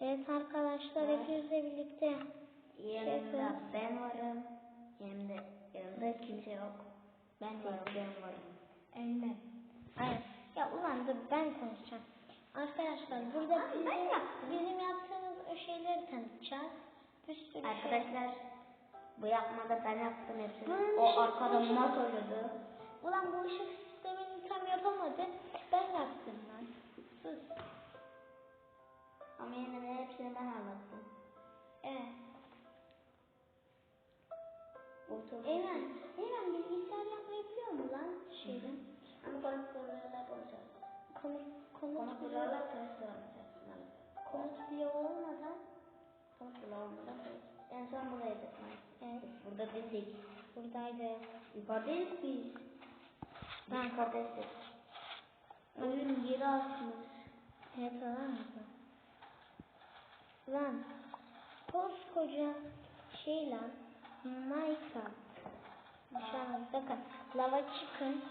Evet arkadaşlar Evet. hepinizle birlikte. Yanımda ben varım. Yanımda, yanımda kimse yok. Ben varım, ben varım. Aynen. Aynen. Ya ulan dur ben konuşacağım. Arkadaşlar burada Abi, bizim, yaptım. bizim yaptığımız şeyleri tanıtacağız. Bir sürü şey. Arkadaşlar bu yapmada ben yaptım hepsini. Bunun O arkada mat oluyordu. Ulan bu ışık sistemini tam yapamadı. Ben yaptım lan. Sus. Ama yine Otobüs. Eymen, Eymen bilgisayar yapmayı biliyor mu lan şeyden? Ama konuşacağız. Komut, komut, Komut bloğu, kurularla konuşacağız. komut bloğu olmadan. Komut kuruları olmadan En son buradaydık. Evet, Burada değildik. buradaydı. Yukarıdayız biz. Ben- yukarıdayız. Oyun yeri açmış. Evet falan mı? Lan, koskoca şey lan, Minecraft. Şu an bakın, lava çıkın.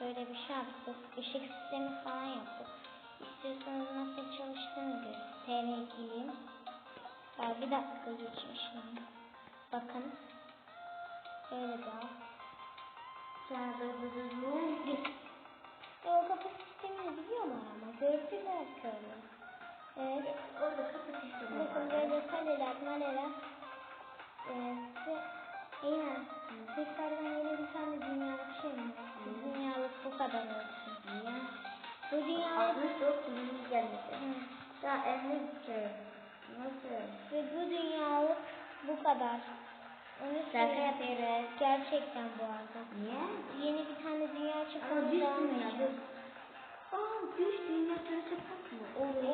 Böyle bir şey yaptık. Işık sistemi falan yaptık. İstiyorsanız nasıl çalıştığını göstereyim. Ya bir dakika geçmiş lan. Bakın. Böyle bir al. Sonra da o kapı sistemini biliyorlar ama gördüler köylü. Aynen. Tekrardan yeni bir tane dünyalık şey mi? Bu dünyalık bu kadar olsun. Niye? Bu dünyalık... Aslında çok uzun gelmesi. Hı. Ya evde şey. Nasıl? Ve bu dünyalık bu kadar. Onu yapıyoruz. Gerçekten bu arada. Niye? Yeni bir tane dünya Ama çıkmaya düş devam dünya. Aa düş dünya süresi mı? Orayı O, hiç bilmiyorum.